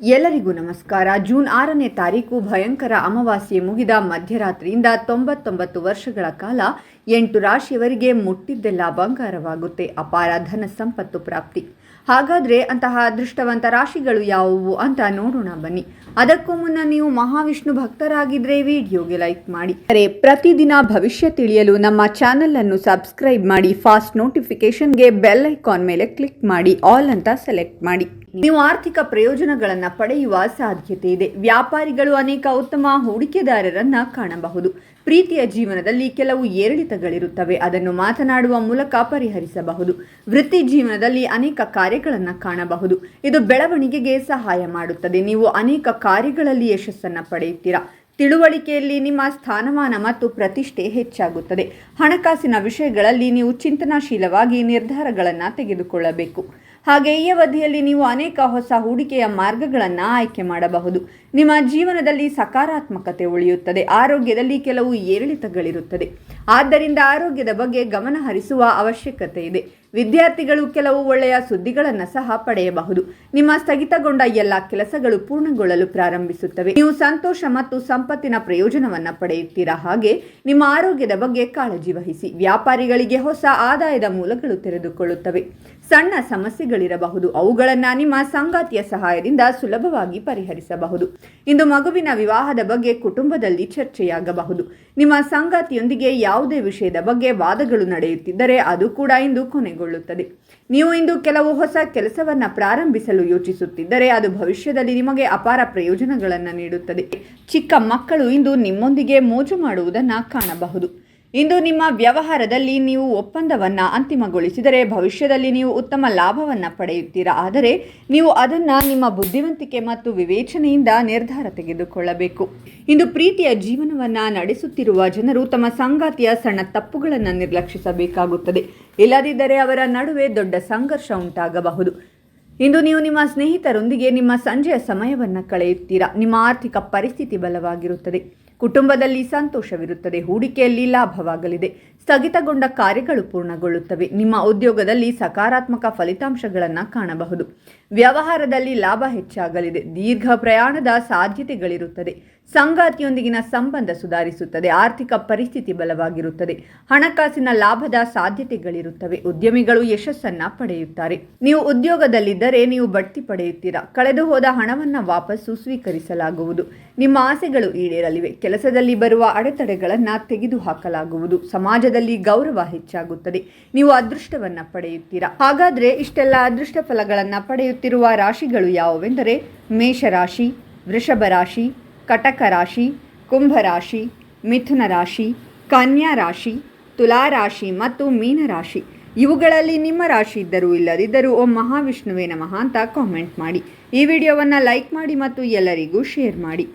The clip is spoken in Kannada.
ಎಲ್ಲರಿಗೂ ನಮಸ್ಕಾರ. ಜೂನ್ ಆರನೇ ತಾರೀಕು ಭಯಂಕರ ಅಮಾವಾಸ್ಯೆ ಮುಗಿದ ಮಧ್ಯರಾತ್ರಿಯಿಂದ ತೊಂಬತ್ತೊಂಬತ್ತು ವರ್ಷಗಳ ಕಾಲ ಎಂಟು ರಾಶಿಯವರಿಗೆ ಮುಟ್ಟಿದ್ದೆಲ್ಲ ಬಂಗಾರವಾಗುತ್ತೆ. ಅಪಾರ ಧನ ಸಂಪತ್ತು ಪ್ರಾಪ್ತಿ. ಹಾಗಾದ್ರೆ ಅಂತಹ ಅದೃಷ್ಟವಂತ ರಾಶಿಗಳು ಯಾವುವು ಅಂತ ನೋಡೋಣ ಬನ್ನಿ. ಅದಕ್ಕೂ ಮುನ್ನ ನೀವು ಮಹಾವಿಷ್ಣು ಭಕ್ತರಾಗಿದ್ರೆ ವಿಡಿಯೋಗೆ ಲೈಕ್ ಮಾಡಿ. ಅರೆ, ಪ್ರತಿದಿನ ಭವಿಷ್ಯ ತಿಳಿಯಲು ನಮ್ಮ ಚಾನೆಲ್ ಅನ್ನು ಸಬ್ಸ್ಕ್ರೈಬ್ ಮಾಡಿ, ಫಾಸ್ಟ್ ನೋಟಿಫಿಕೇಶನ್ಗೆ ಬೆಲ್ ಐಕಾನ್ ಮೇಲೆ ಕ್ಲಿಕ್ ಮಾಡಿ, ಆಲ್ ಅಂತ ಸೆಲೆಕ್ಟ್ ಮಾಡಿ. ನೀವು ಆರ್ಥಿಕ ಪ್ರಯೋಜನಗಳನ್ನು ಪಡೆಯುವ ಸಾಧ್ಯತೆ ಇದೆ. ವ್ಯಾಪಾರಿಗಳು ಅನೇಕ ಉತ್ತಮ ಹೂಡಿಕೆದಾರರನ್ನ ಕಾಣಬಹುದು. ಪ್ರೀತಿಯ ಜೀವನದಲ್ಲಿ ಕೆಲವು ಏರಿಳಿತಗಳಿರುತ್ತವೆ. ಅದನ್ನು ಮಾತನಾಡುವ ಮೂಲಕ ಪರಿಹರಿಸಬಹುದು. ವೃತ್ತಿ ಜೀವನದಲ್ಲಿ ಅನೇಕ ಕಾರ್ಯಗಳನ್ನು ಕಾಣಬಹುದು. ಇದು ಬೆಳವಣಿಗೆಗೆ ಸಹಾಯ ಮಾಡುತ್ತದೆ. ನೀವು ಅನೇಕ ಕಾರ್ಯಗಳಲ್ಲಿ ಯಶಸ್ಸನ್ನು ಪಡೆಯುತ್ತೀರಾ? ತಿಳುವಳಿಕೆಯಲ್ಲಿ ನಿಮ್ಮ ಸ್ಥಾನಮಾನ ಮತ್ತು ಪ್ರತಿಷ್ಠೆ ಹೆಚ್ಚಾಗುತ್ತದೆ. ಹಣಕಾಸಿನ ವಿಷಯಗಳಲ್ಲಿ ನೀವು ಚಿಂತನಾಶೀಲವಾಗಿ ನಿರ್ಧಾರಗಳನ್ನು ತೆಗೆದುಕೊಳ್ಳಬೇಕು. ಹಾಗೆ ಈ ಅವಧಿಯಲ್ಲಿ ನೀವು ಅನೇಕ ಹೊಸ ಹೂಡಿಕೆಯ ಮಾರ್ಗಗಳನ್ನು ಆಯ್ಕೆ ಮಾಡಬಹುದು. ನಿಮ್ಮ ಜೀವನದಲ್ಲಿ ಸಕಾರಾತ್ಮಕತೆ ಉಳಿಯುತ್ತದೆ. ಆರೋಗ್ಯದಲ್ಲಿ ಕೆಲವು ಏರಿಳಿತಗಳಿರುತ್ತದೆ. ಆದ್ದರಿಂದ ಆರೋಗ್ಯದ ಬಗ್ಗೆ ಗಮನ ಹರಿಸುವ ಅವಶ್ಯಕತೆ ಇದೆ. ವಿದ್ಯಾರ್ಥಿಗಳು ಕೆಲವು ಒಳ್ಳೆಯ ಸುದ್ದಿಗಳನ್ನು ಸಹ ಪಡೆಯಬಹುದು. ನಿಮ್ಮ ಸ್ಥಗಿತಗೊಂಡ ಎಲ್ಲ ಕೆಲಸಗಳು ಪೂರ್ಣಗೊಳ್ಳಲು ಪ್ರಾರಂಭಿಸುತ್ತವೆ. ನೀವು ಸಂತೋಷ ಮತ್ತು ಸಂಪತ್ತಿನ ಪ್ರಯೋಜನವನ್ನು ಪಡೆಯುತ್ತೀರಾ? ಹಾಗೆ ನಿಮ್ಮ ಆರೋಗ್ಯದ ಬಗ್ಗೆ ಕಾಳಜಿ ವಹಿಸಿ. ವ್ಯಾಪಾರಿಗಳಿಗೆ ಹೊಸ ಆದಾಯದ ಮೂಲಗಳು ತೆರೆದುಕೊಳ್ಳುತ್ತವೆ. ಸಣ್ಣ ಸಮಸ್ಯೆಗಳಿರಬಹುದು. ಅವುಗಳನ್ನು ನಿಮ್ಮ ಸಂಗಾತಿಯ ಸಹಾಯದಿಂದ ಸುಲಭವಾಗಿ ಪರಿಹರಿಸಬಹುದು. ಇಂದು ಮಗುವಿನ ವಿವಾಹದ ಬಗ್ಗೆ ಕುಟುಂಬದಲ್ಲಿ ಚರ್ಚೆಯಾಗಬಹುದು. ನಿಮ್ಮ ಸಂಗಾತಿಯೊಂದಿಗೆ ಯಾವುದೇ ವಿಷಯದ ಬಗ್ಗೆ ವಾದಗಳು ನಡೆಯುತ್ತಿದ್ದರೆ ಅದು ಕೂಡ ಇಂದು ಕೊನೆಗೊಳ್ಳುತ್ತದೆ. ನೀವು ಇಂದು ಕೆಲವು ಹೊಸ ಕೆಲಸವನ್ನು ಪ್ರಾರಂಭಿಸಲು ಯೋಚಿಸುತ್ತಿದ್ದರೆ ಅದು ಭವಿಷ್ಯದಲ್ಲಿ ನಿಮಗೆ ಅಪಾರ ಪ್ರಯೋಜನಗಳನ್ನು ನೀಡುತ್ತದೆ. ಚಿಕ್ಕ ಮಕ್ಕಳು ಇಂದು ನಿಮ್ಮೊಂದಿಗೆ ಮೋಜು ಮಾಡುವುದನ್ನು ಕಾಣಬಹುದು. ಇಂದು ನಿಮ್ಮ ವ್ಯವಹಾರದಲ್ಲಿ ನೀವು ಒಪ್ಪಂದವನ್ನು ಅಂತಿಮಗೊಳಿಸಿದರೆ ಭವಿಷ್ಯದಲ್ಲಿ ನೀವು ಉತ್ತಮ ಲಾಭವನ್ನು ಪಡೆಯುತ್ತೀರಾ? ಆದರೆ ನೀವು ಅದನ್ನು ನಿಮ್ಮ ಬುದ್ಧಿವಂತಿಕೆ ಮತ್ತು ವಿವೇಚನೆಯಿಂದ ನಿರ್ಧಾರ ತೆಗೆದುಕೊಳ್ಳಬೇಕು. ಇಂದು ಪ್ರೀತಿಯ ಜೀವನವನ್ನು ನಡೆಸುತ್ತಿರುವ ಜನರು ತಮ್ಮ ಸಂಗಾತಿಯ ಸಣ್ಣ ತಪ್ಪುಗಳನ್ನು ನಿರ್ಲಕ್ಷಿಸಬೇಕಾಗುತ್ತದೆ. ಇಲ್ಲದಿದ್ದರೆ ಅವರ ನಡುವೆ ದೊಡ್ಡ ಸಂಘರ್ಷ ಉಂಟಾಗಬಹುದು. ಇಂದು ನೀವು ನಿಮ್ಮ ಸ್ನೇಹಿತರೊಂದಿಗೆ ನಿಮ್ಮ ಸಂಜೆಯ ಸಮಯವನ್ನು ಕಳೆಯುತ್ತೀರಾ? ನಿಮ್ಮ ಆರ್ಥಿಕ ಪರಿಸ್ಥಿತಿ ಬಲವಾಗಿರುತ್ತದೆ. ಕುಟುಂಬದಲ್ಲಿ ಸಂತೋಷವಿರುತ್ತದೆ. ಹೂಡಿಕೆಯಲ್ಲಿ ಲಾಭವಾಗಲಿದೆ. ಸ್ಥಗಿತಗೊಂಡ ಕಾರ್ಯಗಳು ಪೂರ್ಣಗೊಳ್ಳುತ್ತವೆ. ನಿಮ್ಮ ಉದ್ಯೋಗದಲ್ಲಿ ಸಕಾರಾತ್ಮಕ ಫಲಿತಾಂಶಗಳನ್ನು ಕಾಣಬಹುದು. ವ್ಯವಹಾರದಲ್ಲಿ ಲಾಭ ಹೆಚ್ಚಾಗಲಿದೆ. ದೀರ್ಘ ಪ್ರಯಾಣದ ಸಾಧ್ಯತೆಗಳಿರುತ್ತದೆ. ಸಂಗಾತಿಯೊಂದಿಗಿನ ಸಂಬಂಧ ಸುಧಾರಿಸುತ್ತದೆ, ಆರ್ಥಿಕ ಪರಿಸ್ಥಿತಿ ಬಲವಾಗಿರುತ್ತದೆ, ಹಣಕಾಸಿನ ಲಾಭದ ಸಾಧ್ಯತೆಗಳಿರುತ್ತವೆ, ಉದ್ಯಮಿಗಳು ಯಶಸ್ಸನ್ನ ಪಡೆಯುತ್ತಾರೆ. ನೀವು ಉದ್ಯೋಗದಲ್ಲಿದ್ದರೆ ನೀವು ಬಡ್ತಿ ಪಡೆಯುತ್ತೀರಾ? ಕಳೆದು ಹೋದ ಹಣವನ್ನು ವಾಪಸ್ಸು ಸ್ವೀಕರಿಸಲಾಗುವುದು. ನಿಮ್ಮ ಆಸೆಗಳು ಈಡೇರಲಿವೆ. ಕೆಲಸದಲ್ಲಿ ಬರುವ ಅಡೆತಡೆಗಳನ್ನು ತೆಗೆದುಹಾಕಲಾಗುವುದು. ಸಮಾಜದಲ್ಲಿ ಗೌರವ ಹೆಚ್ಚಾಗುತ್ತದೆ. ನೀವು ಅದೃಷ್ಟವನ್ನ ಪಡೆಯುತ್ತೀರಾ? ಹಾಗಾದ್ರೆ ಇಷ್ಟೆಲ್ಲ ಅದೃಷ್ಟ ಫಲಗಳನ್ನು ಪಡೆಯುತ್ತಿರುವ ರಾಶಿಗಳು ಯಾವುವೆಂದರೆ ಮೇಷರಾಶಿ ವೃಷಭ ರಾಶಿ ಕಟಕ ರಾಶಿ ಕುಂಭರಾಶಿ ಮಿಥುನ ರಾಶಿ ಕನ್ಯಾ ರಾಶಿ ತುಲಾರಾಶಿ ಮತ್ತು ಮೀನರಾಶಿ. ಇವುಗಳಲ್ಲಿ ನಿಮ್ಮ ರಾಶಿ ಇದ್ದರೂ ಇಲ್ಲದಿದ್ದರೂ ಓಂ ಮಹಾವಿಷ್ಣುವೇ ನಮಃ ಅಂತ ಕಾಮೆಂಟ್ ಮಾಡಿ. ಈ ವಿಡಿಯೋವನ್ನು ಲೈಕ್ ಮಾಡಿ ಮತ್ತು ಎಲ್ಲರಿಗೂ ಶೇರ್ ಮಾಡಿ.